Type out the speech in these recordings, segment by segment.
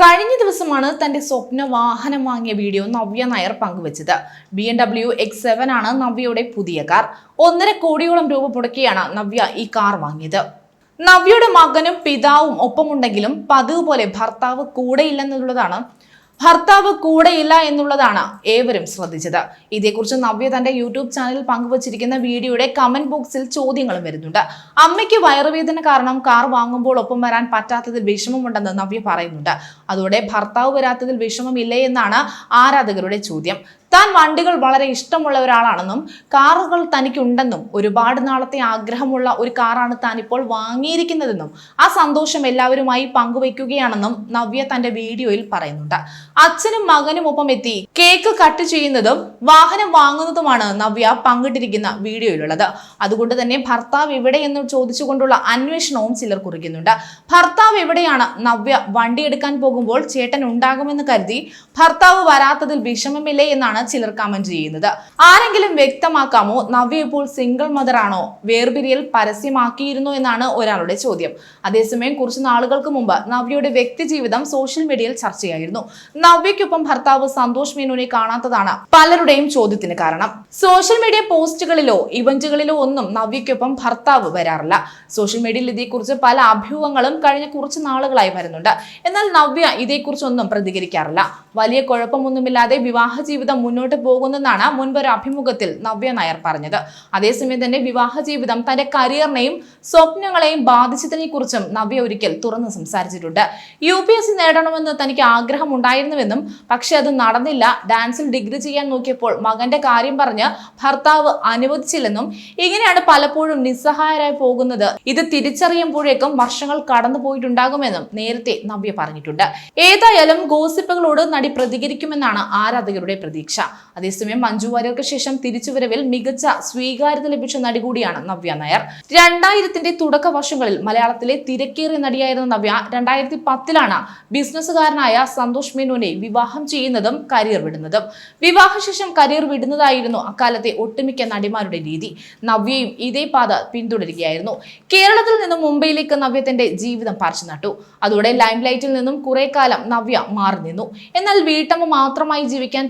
കഴിഞ്ഞ ദിവസമാണ് തന്റെ സ്വപ്ന വാഹനം വാങ്ങിയ വീഡിയോ നവ്യ നായർ പങ്കുവച്ചത്. B M W X seven ആണ് നവ്യയുടെ പുതിയ കാർ. ഒന്നര കോടിയോളം രൂപ മുടക്കിയാണ് നവ്യ ഈ കാർ വാങ്ങിയത്. നവ്യയുടെ മകനും പിതാവും ഒപ്പമുണ്ടെങ്കിലും പതിവ് പോലെ ഭർത്താവ് കൂടെയില്ലെന്നുള്ളതാണ് ഭർത്താവ് കൂടെയില്ല എന്നുള്ളതാണ് ഏവരും ശ്രദ്ധിച്ചത്. ഇതേക്കുറിച്ച് നവ്യ തന്റെ യൂട്യൂബ് ചാനലിൽ പങ്കുവച്ചിരിക്കുന്ന വീഡിയോയുടെ കമന്റ് ബോക്സിൽ ചോദ്യങ്ങളും വരുന്നുണ്ട്. അമ്മയ്ക്ക് വയറുവേദന കാരണം കാർ വാങ്ങുമ്പോൾ ഒപ്പം വരാൻ പറ്റാത്തതിൽ വിഷമമുണ്ടെന്ന് നവ്യ പറയുന്നുണ്ട്. അതോടെ ഭർത്താവ് വരാത്തതിൽ വിഷമമില്ലേ എന്നാണ് ആരാധകരുടെ ചോദ്യം. താൻ വണ്ടികൾ വളരെ ഇഷ്ടമുള്ള ഒരാളാണെന്നും കാറുകൾ തനിക്കുണ്ടെന്നും ഒരുപാട് നാളത്തെ ആഗ്രഹമുള്ള ഒരു കാറാണ് താൻ ഇപ്പോൾ വാങ്ങിയിരിക്കുന്നതെന്നും ആ സന്തോഷം എല്ലാവരുമായി പങ്കുവയ്ക്കുകയാണെന്നും നവ്യ തന്റെ വീഡിയോയിൽ പറയുന്നുണ്ട്. അച്ഛനും മകനും ഒപ്പം എത്തി കേക്ക് കട്ട് ചെയ്യുന്നതും വാഹനം വാങ്ങുന്നതുമാണ് നവ്യ പങ്കിട്ടിരിക്കുന്ന വീഡിയോയിലുള്ളത്. അതുകൊണ്ട് തന്നെ ഭർത്താവ് എവിടെയെന്ന് ചോദിച്ചുകൊണ്ടുള്ള അന്വേഷണവും ചിലർ കുറിക്കുന്നുണ്ട്. ഭർത്താവ് എവിടെയാണ്? നവ്യ വണ്ടി എടുക്കാൻ പോകുമ്പോൾ ചേട്ടൻ ഉണ്ടാകുമെന്ന് കരുതി ഭർത്താവ് വരാത്തതിൽ വിഷമമില്ലേ എന്നാണ് ചിലർ കമന്റ് ചെയ്യുന്നത്. ആരെങ്കിലും വ്യക്തമാക്കാമോ? നവ്യ ഇപ്പോൾ സിംഗിൾ മദർ ആണോ? വേർപിരിയൽ പരസ്യമാക്കിയിരുന്നു എന്നാണ് ഒരാളുടെ ചോദ്യം. അതേസമയം കുറച്ച് നാളുകൾക്ക് മുമ്പ് നവ്യയുടെ വ്യക്തിജീവിതം സോഷ്യൽ മീഡിയയിൽ ചർച്ചയായിരുന്നു. നവ്യയ്ക്കൊപ്പം ഭർത്താവ് സന്തോഷ് മേനോനെ കാണാത്തതാണ് പലരുടെയും ചോദ്യത്തിന് കാരണം. സോഷ്യൽ മീഡിയ പോസ്റ്റുകളിലോ ഇവന്റുകളിലോ ഒന്നും നവ്യയ്ക്കൊപ്പം ഭർത്താവ് വരാറില്ല. സോഷ്യൽ മീഡിയയിൽ ഇതേക്കുറിച്ച് പല അഭ്യൂഹങ്ങളും കഴിഞ്ഞ കുറച്ച് നാളുകളായി വരുന്നുണ്ട്. എന്നാൽ നവ്യ ഇതേക്കുറിച്ചൊന്നും പ്രതികരിക്കാറില്ല. വലിയ കുഴപ്പമൊന്നുമില്ലാതെ വിവാഹ ജീവിതം മുന്നോട്ട് പോകുന്നെന്നാണ് മുൻപ് ഒരു അഭിമുഖത്തിൽ നവ്യ നായർ പറഞ്ഞത്. അതേസമയം തന്നെ വിവാഹ ജീവിതം തന്റെ കരിയറിനെയും സ്വപ്നങ്ങളെയും ബാധിച്ചതിനെ കുറിച്ചും നവ്യ ഒരിക്കൽ തുറന്നു സംസാരിച്ചിട്ടുണ്ട്. യു പി എസ് സി നേടണമെന്ന് തനിക്ക് ആഗ്രഹമുണ്ടായിരുന്നുവെന്നും പക്ഷെ അത് നടന്നില്ല. ഡാൻസിൽ ഡിഗ്രി ചെയ്യാൻ നോക്കിയപ്പോൾ മകന്റെ കാര്യം പറഞ്ഞ് ഭർത്താവ് അനുവദിച്ചില്ലെന്നും ഇങ്ങനെയാണ് പലപ്പോഴും നിസ്സഹായരായി പോകുന്നത്. ഇത് തിരിച്ചറിയുമ്പോഴേക്കും വർഷങ്ങൾ കടന്നു പോയിട്ടുണ്ടാകുമെന്നും നേരത്തെ നവ്യ പറഞ്ഞിട്ടുണ്ട്. ഏതായാലും ഗോസിപ്പുകളോട് നടി പ്രതികരിക്കുമെന്നാണ് ആരാധകരുടെ പ്രതീക്ഷ. അതേസമയം മഞ്ജു വാര്യർക്ക് ശേഷം തിരിച്ചുവരവിൽ മികച്ച സ്വീകാര്യത ലഭിച്ച നടി കൂടിയാണ് നവ്യ നായർ. രണ്ടായിരത്തിന്റെ തുടക്ക വർഷങ്ങളിൽ മലയാളത്തിലെ തിരക്കേറിയ നടിയായിരുന്ന നവ്യ രണ്ടായിരത്തി പത്തിലാണ് ബിസിനസ്സുകാരനായ സന്തോഷ് മേനോനെ വിവാഹം ചെയ്യുന്നതും കരിയർ വിടുന്നതും. വിവാഹശേഷം കരിയർ വിടുന്നതായിരുന്നു അക്കാലത്തെ ഒട്ടുമിക്ക നടിമാരുടെ രീതി. നവ്യയും ഇതേ പാത പിന്തുടരുകയായിരുന്നു. കേരളത്തിൽ നിന്നും മുംബൈയിലേക്ക് നവ്യ തന്റെ ജീവിതം പറിച്ചു നട്ടു. അതോടെ ലൈംലൈറ്റിൽ നിന്നും കുറെ കാലം നവ്യ മാറി നിന്നു. എന്നാൽ വീട്ടമ്മ മാത്രമായി ജീവിക്കാൻ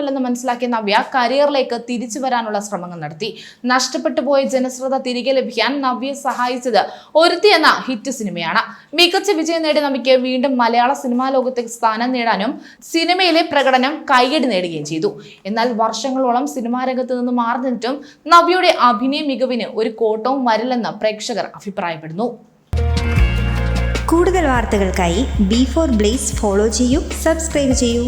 താല്പര്യമില്ലെന്ന് മനസ്സിലാക്കി നവ്യ കരിയറിലേക്ക് തിരിച്ചു വരാനുള്ള ശ്രമങ്ങൾ നടത്തി. നഷ്ടപ്പെട്ടു പോയ ജനശ്രദ്ധ തിരികെ ലഭിക്കാൻ നവ്യ സഹായിച്ചത് ഒരുത്തി എന്ന ഹിറ്റ് സിനിമയാണ്. മികച്ച വിജയം നേടിയ നവ്യയ്ക്ക് വീണ്ടും മലയാള സിനിമാ ലോകത്തേക്ക് സ്ഥാനം നേടാനും സിനിമയിലെ പ്രകടനം കൈയടി നേടുകയും ചെയ്തു. എന്നാൽ വർഷങ്ങളോളം സിനിമാ രംഗത്ത് നിന്ന് മാറി നിന്നിട്ടും നവ്യയുടെ അഭിനയ മികവിന് ഒരു കോട്ടവും വരില്ലെന്ന് പ്രേക്ഷകർ അഭിപ്രായപ്പെടുന്നു. കൂടുതൽ വാർത്തകൾക്കായി ബി ഫോർ ബ്ലേസ് ഫോളോ ചെയ്യൂ സബ്സ്ക്രൈബ് ചെയ്യൂ.